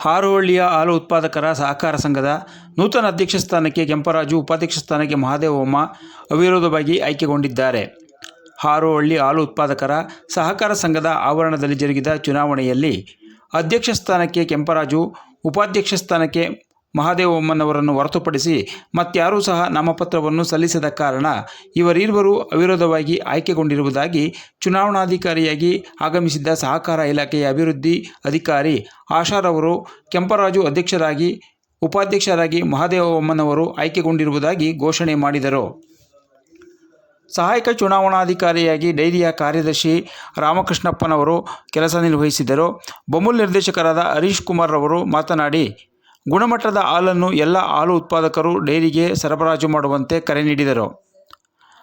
ಹಾರೋಹಳ್ಳಿಯ ಹಾಲು ಉತ್ಪಾದಕರ ಸಹಕಾರ ಸಂಘದ ನೂತನ ಅಧ್ಯಕ್ಷ ಸ್ಥಾನಕ್ಕೆ ಕೆಂಪರಾಜು, ಉಪಾಧ್ಯಕ್ಷ ಸ್ಥಾನಕ್ಕೆ ಮಹಾದೇವಮ್ಮ ಅವಿರೋಧವಾಗಿ ಆಯ್ಕೆಗೊಂಡಿದ್ದಾರೆ. ಹಾರೋಹಳ್ಳಿ ಹಾಲು ಉತ್ಪಾದಕರ ಸಹಕಾರ ಸಂಘದ ಆವರಣದಲ್ಲಿ ಜರುಗಿದ ಚುನಾವಣೆಯಲ್ಲಿ ಅಧ್ಯಕ್ಷ ಸ್ಥಾನಕ್ಕೆ ಕೆಂಪರಾಜು, ಉಪಾಧ್ಯಕ್ಷ ಸ್ಥಾನಕ್ಕೆ ಮಹಾದೇವಮ್ಮನವರನ್ನು ಹೊರತುಪಡಿಸಿ ಮತ್ತಾರೂ ಸಹ ನಾಮಪತ್ರವನ್ನು ಸಲ್ಲಿಸದ ಕಾರಣ ಇವರಿಬ್ಬರು ಅವಿರೋಧವಾಗಿ ಆಯ್ಕೆಗೊಂಡಿರುವುದಾಗಿ ಚುನಾವಣಾಧಿಕಾರಿಯಾಗಿ ಆಗಮಿಸಿದ್ದ ಸಹಕಾರ ಇಲಾಖೆಯ ಅಭಿವೃದ್ಧಿ ಅಧಿಕಾರಿ ಆಶಾರವರು ಕೆಂಪರಾಜು ಅಧ್ಯಕ್ಷರಾಗಿ, ಉಪಾಧ್ಯಕ್ಷರಾಗಿ ಮಹಾದೇವಮ್ಮನವರು ಆಯ್ಕೆಗೊಂಡಿರುವುದಾಗಿ ಘೋಷಣೆ ಮಾಡಿದರು. ಸಹಾಯಕ ಚುನಾವಣಾಧಿಕಾರಿಯಾಗಿ ಡೈರಿಯ ಕಾರ್ಯದರ್ಶಿ ರಾಮಕೃಷ್ಣಪ್ಪನವರು ಕೆಲಸ ನಿರ್ವಹಿಸಿದರು. ಬಮೂಲ್ ನಿರ್ದೇಶಕರಾದ ಹರೀಶ್ ಕುಮಾರ್ ಅವರು ಮಾತನಾಡಿ ಗುಣಮಟ್ಟದ ಹಾಲನ್ನು ಎಲ್ಲ ಹಾಲು ಉತ್ಪಾದಕರು ಡೈರಿಗೆ ಸರಬರಾಜು ಮಾಡುವಂತೆ ಕರೆ ನೀಡಿದರು.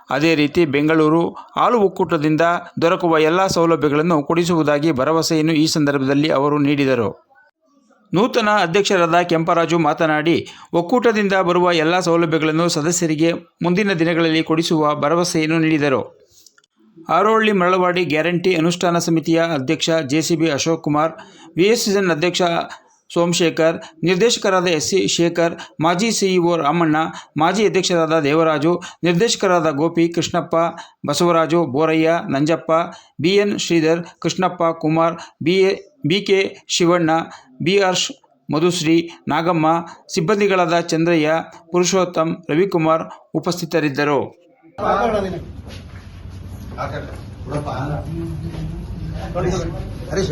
ಅದೇ ರೀತಿ ಬೆಂಗಳೂರು ಹಾಲು ಒಕ್ಕೂಟದಿಂದ ದೊರಕುವ ಎಲ್ಲ ಸೌಲಭ್ಯಗಳನ್ನು ಕೊಡಿಸುವುದಾಗಿ ಭರವಸೆಯನ್ನು ಈ ಸಂದರ್ಭದಲ್ಲಿ ಅವರು ನೀಡಿದರು. ನೂತನ ಅಧ್ಯಕ್ಷರಾದ ಕೆಂಪರಾಜು ಮಾತನಾಡಿ, ಒಕ್ಕೂಟದಿಂದ ಬರುವ ಎಲ್ಲ ಸೌಲಭ್ಯಗಳನ್ನು ಸದಸ್ಯರಿಗೆ ಮುಂದಿನ ದಿನಗಳಲ್ಲಿ ಕೊಡಿಸುವ ಭರವಸೆಯನ್ನು ನೀಡಿದರು. ಆರೋಳ್ಳಿ ಮರಳವಾಡಿ ಗ್ಯಾರಂಟಿ ಅನುಷ್ಠಾನ ಸಮಿತಿಯ ಅಧ್ಯಕ್ಷ ಜೆಸಿಬಿ ಅಶೋಕ್ ಕುಮಾರ್ ವಿಎಸ್ಎನ್ ಅಧ್ಯಕ್ಷ ಸೋಮಶೇಖರ್, ನಿರ್ದೇಶಕರಾದ ಎಸ್ ಸಿ ಶೇಖರ್, ಮಾಜಿ ಸಿಇಒ ರಾಮಣ್ಣ, ಮಾಜಿ ಅಧ್ಯಕ್ಷರಾದ ದೇವರಾಜು, ನಿರ್ದೇಶಕರಾದ Gopi Krishnappa, Basavaraju Borayya, Nanjappa B N Shridhar Krishnappa Kumar B A B Shivanna B R Madhushree, Nagamma, ಸಿಬ್ಬಂದಿಗಳಾದ Chandraiah, Purushottam, Ravikumar ಉಪಸ್ಥಿತರಿದ್ದರು. ಹರೀಶ್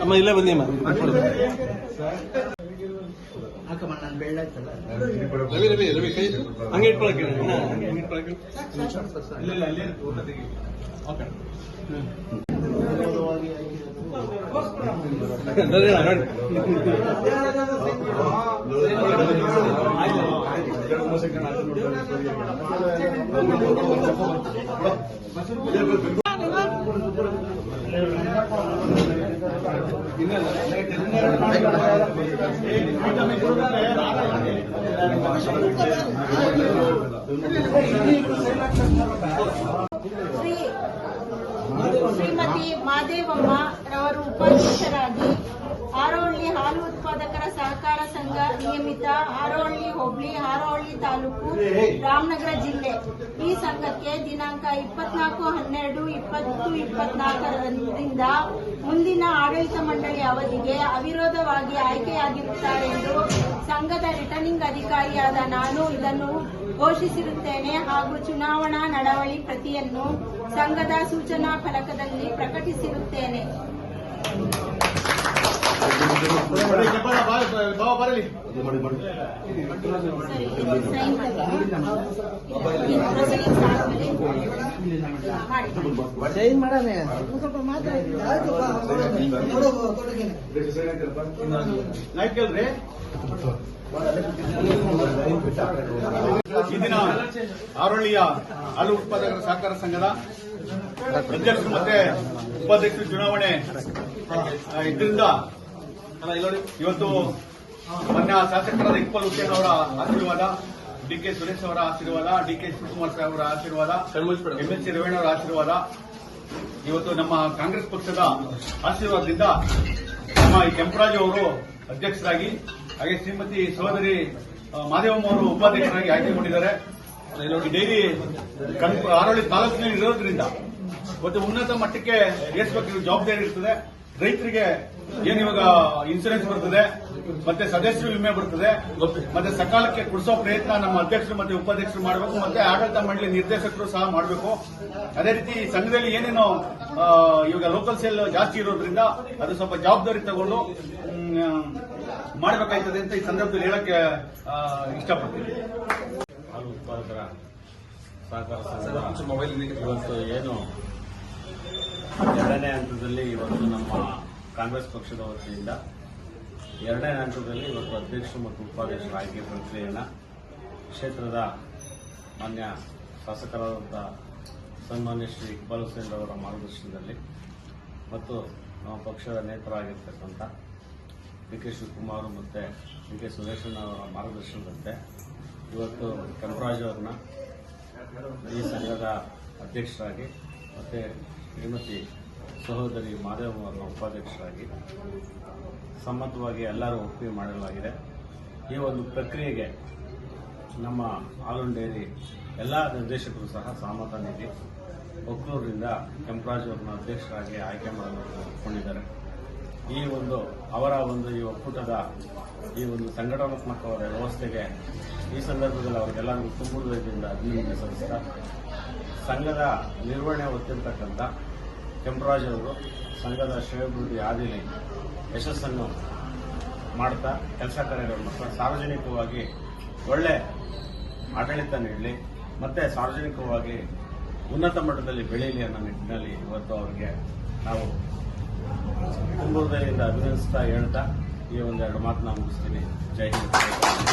ಅಮ್ಮ ಇಲ್ಲೇ ಬನ್ನಿ ಅಮ್ಮ ಹಾಕಮ್ಮ ನಾನು ಬೆಳ್ಳಾಯ್ತಲ್ಲ ರವಿ ರವಿ ರವಿ ಕೈ ಹಂಗೆ ಇಟ್ಕೊಳಕ್ಕೆ ಅಣ್ಣ, ಹಂಗೆ ಇಟ್ಕೊಳಕ್ಕೆ ಇಲ್ಲ ಇಲ್ಲ ಅಲ್ಲೇ ಫೋಟೋ ತೆಗಿ ಓಕೆ ನೋಡಿ ಅಣ್ಣ, ನೋಡಿ. ಶ್ರೀ ಶ್ರೀಮತಿ ಮಾದೇವಮ್ಮ ರವರು ಉಪಾಧ್ಯಕ್ಷರಾಗಿ ಹಾರೋಹಳ್ಳಿ ಹಾಲು ಉತ್ಪಾದಕರ ಸಹಕಾರ ಸಂಘ ನಿಯಮಿತ ಆರೋಹಳ್ಳಿ, ಹೋಬಳಿ, ಆರೋಹಳ್ಳಿ ತಾಲೂಕು, ರಾಮನಗರ ಜಿಲ್ಲೆ. ಈ ಸಂಘಕ್ಕೆ ದಿನಾಂಕ ಇಪ್ಪತ್ನಾಲ್ಕು ಹನ್ನೆರಡು ಇಪ್ಪತ್ತು ಇಪ್ಪತ್ನಾಲ್ಕರಿಂದ ಮುಂದಿನ ಆಡಳಿತ ಮಂಡಳಿ ಅವಧಿಗೆ ಅವಿರೋಧವಾಗಿ ಆಯ್ಕೆಯಾಗಿರುತ್ತಾರೆಂದು ಸಂಘದ ರಿಟರ್ನಿಂಗ್ ಅಧಿಕಾರಿಯಾದ ನಾನು ಇದನ್ನು ಘೋಷಿಸಿರುತ್ತೇನೆ ಹಾಗೂ ಚುನಾವಣಾ ನಡವಳಿ ಪ್ರತಿಯನ್ನು ಸಂಘದ ಸೂಚನಾ ಫಲಕದಲ್ಲಿ ಪ್ರಕಟಿಸಿರುತ್ತೇನೆ. ಸೈನ್ ಮಾಡಾನೆ ಸ್ವಲ್ಪ ಮಾತಾಡಿ ಈ ದಿನ ಆರೋಳಿಯ ಹಾಲು ಉತ್ಪಾದಕರ ಸಹಕಾರ ಸಂಘದ ಅಧ್ಯಕ್ಷರು ಮತ್ತೆ ಉಪಾಧ್ಯಕ್ಷರು ಚುನಾವಣೆ ಇದರಿಂದ ಇವತ್ತು ಮೊನ್ನೆ ಶಾಸಕರಾದ ಇಕ್ಬಲ್ ಹುಸೇನ್ ಅವರ ಆಶೀರ್ವಾದ, ಡಿ ಕೆ ಸುರೇಶ್ ಅವರ ಆಶೀರ್ವಾದ, ಡಿ ಕೆ ಶಿವಕುಮಾರ್ ಸಾಹೇಬ್ ಅವರ ಆಶೀರ್ವಾದ, ಎಂ ಎಲ್ ಸಿ ರೇವಣ್ಣ ಅವರ ಆಶೀರ್ವಾದ. ಇವತ್ತು ನಮ್ಮ ಕಾಂಗ್ರೆಸ್ ಪಕ್ಷದ ಆಶೀರ್ವಾದದಿಂದ ನಮ್ಮ ಈ ಕೆಂಪರಾಜು ಅವರು ಅಧ್ಯಕ್ಷರಾಗಿ, ಹಾಗೆ ಶ್ರೀಮತಿ ಸಹೋದರಿ ಮಾದೇವಮ್ಮ ಅವರು ಉಪಾಧ್ಯಕ್ಷರಾಗಿ ಆಯ್ಕೆಗೊಂಡಿದ್ದಾರೆ ಕಣ್- ಆರೋಳಿ ತಾಲೂಕಿನಲ್ಲಿ ಇರೋದ್ರಿಂದ ಮತ್ತೆ ಉನ್ನತ ಮಟ್ಟಕ್ಕೆ ಏರಿಸಬೇಕು ಜವಾಬ್ದಾರಿ ಇರ್ತದೆ. ರೈತರಿಗೆ ಏನ್ ಇವಾಗ ಇನ್ಸೂರೆನ್ಸ್ ಬರ್ತದೆ, ಮತ್ತೆ ಸದಸ್ಯರು ವಿಮೆ ಬರ್ತದೆ, ಮತ್ತೆ ಸಕಾಲಕ್ಕೆ ಕೊಡಿಸೋ ಪ್ರಯತ್ನ ನಮ್ಮ ಅಧ್ಯಕ್ಷರು ಮತ್ತೆ ಉಪಾಧ್ಯಕ್ಷರು ಮಾಡಬೇಕು, ಮತ್ತೆ ಆಡಳಿತ ಮಂಡಳಿ ನಿರ್ದೇಶಕರು ಸಹ ಮಾಡಬೇಕು. ಅದೇ ರೀತಿ ಸಂಘದಲ್ಲಿ ಏನೇನು ಇವಾಗ ಲೋಕಲ್ ಸೇಲ್ ಜಾಸ್ತಿ ಇರೋದ್ರಿಂದ ಅದು ಸ್ವಲ್ಪ ಜವಾಬ್ದಾರಿ ತಗೊಂಡು ಮಾಡಬೇಕಾಯ್ತದೆ ಅಂತ ಈ ಸಂದರ್ಭದಲ್ಲಿ ಹೇಳಕ್ಕೆ ಇಷ್ಟಪಡ್ತೀನಿ. ಇವತ್ತು ಏನು ಎರಡನೇ ಹಂತದಲ್ಲಿ ಇವತ್ತು ನಮ್ಮ ಕಾಂಗ್ರೆಸ್ ಪಕ್ಷದ ವತಿಯಿಂದ ಎರಡನೇ ಹಂತದಲ್ಲಿ ಇವತ್ತು ಅಧ್ಯಕ್ಷರು ಮತ್ತು ಉಪಾಧ್ಯಕ್ಷರ ಆಯ್ಕೆ ಪ್ರಕ್ರಿಯೆಯನ್ನು ಕ್ಷೇತ್ರದ ಮಾನ್ಯ ಶಾಸಕರಾದಂಥ ಸನ್ಮಾನ್ಯ ಶ್ರೀ ಇಕ್ಬಾಲ್ ಹುಸೇನ್ ಅವರ ಮಾರ್ಗದರ್ಶನದಲ್ಲಿ ಮತ್ತು ನಮ್ಮ ಪಕ್ಷದ ನೇತರಾಗಿರ್ತಕ್ಕಂಥ ಡಿ ಕೆ ಶಿವಕುಮಾರ್ ಮತ್ತು ಡಿ ಕೆ ಸುರೇಶನ್ ಅವರ ಮಾರ್ಗದರ್ಶನದಂತೆ ಇವತ್ತು ಕೆಂಪರಾಜ್ ಅವ್ರನ್ನ ಈ ಸಂಘದ ಅಧ್ಯಕ್ಷರಾಗಿ ಮತ್ತು ಶ್ರೀಮತಿ ಸಹೋದರಿ ಮಾದೇವ್ ಅವರ ಉಪಾಧ್ಯಕ್ಷರಾಗಿ ಸಮ್ಮತವಾಗಿ ಎಲ್ಲರೂ ಒಪ್ಪಿಗೆ ಮಾಡಲಾಗಿದೆ. ಈ ಒಂದು ಪ್ರಕ್ರಿಯೆಗೆ ನಮ್ಮ ಆಲೂನ್ ಡೈರಿ ಎಲ್ಲ ನಿರ್ದೇಶಕರು ಸಹ ಸಹಮತ ನೀಡಿ ಒಕ್ಕೂರಿನಿಂದ ಕೆಂಪರಾಜ್ ಅವರನ್ನ ಅಧ್ಯಕ್ಷರಾಗಿ ಆಯ್ಕೆ ಮಾಡಲು ಒಪ್ಪಿಕೊಂಡಿದ್ದಾರೆ ಈ ಒಂದು ಅವರ ಒಂದು ಈ ಒಕ್ಕೂಟದ ಈ ಒಂದು ಸಂಘಟನಾತ್ಮಕವಾದ ವ್ಯವಸ್ಥೆಗೆ ಈ ಸಂದರ್ಭದಲ್ಲಿ ಅವರಿಗೆಲ್ಲರಿಗೂ ತುಂಬ ಹೃದಯದಿಂದ ಅಭಿನಂದನೆ ಸಲ್ಲಿಸ್ತಾ ಸಂಘದ ನಿರ್ವಹಣೆ ಹೊತ್ತಿರ್ತಕ್ಕಂಥ ಕೆಂಪರಾಜವರು ಸಂಘದ ಶ್ರೇಯೋಭಿವೃದ್ಧಿ ಹಾದಿಯಲ್ಲಿ ಯಶಸ್ಸನ್ನು ಮಾಡ್ತಾ ಕೆಲಸ ಕಾರ್ಯಗಳನ್ನು ಸಾರ್ವಜನಿಕವಾಗಿ ಒಳ್ಳೆ ಆಡಳಿತ ನೀಡಲಿ, ಮತ್ತೆ ಸಾರ್ವಜನಿಕವಾಗಿ ಉನ್ನತ ಮಟ್ಟದಲ್ಲಿ ಬೆಳೀಲಿ ಅನ್ನೋ ನಿಟ್ಟಿನಲ್ಲಿ ಇವತ್ತು ಅವರಿಗೆ ನಾವು ತುಂಬ ಅಭಿನಯಿಸ್ತಾ ಅಭಿನಂದಿಸ್ತಾ ಹೇಳ್ತಾ ಈ ಒಂದೆರಡು ಮಾತನ್ನ ಮುಗಿಸ್ತೀನಿ. ಜೈ ಹಿಂದ್.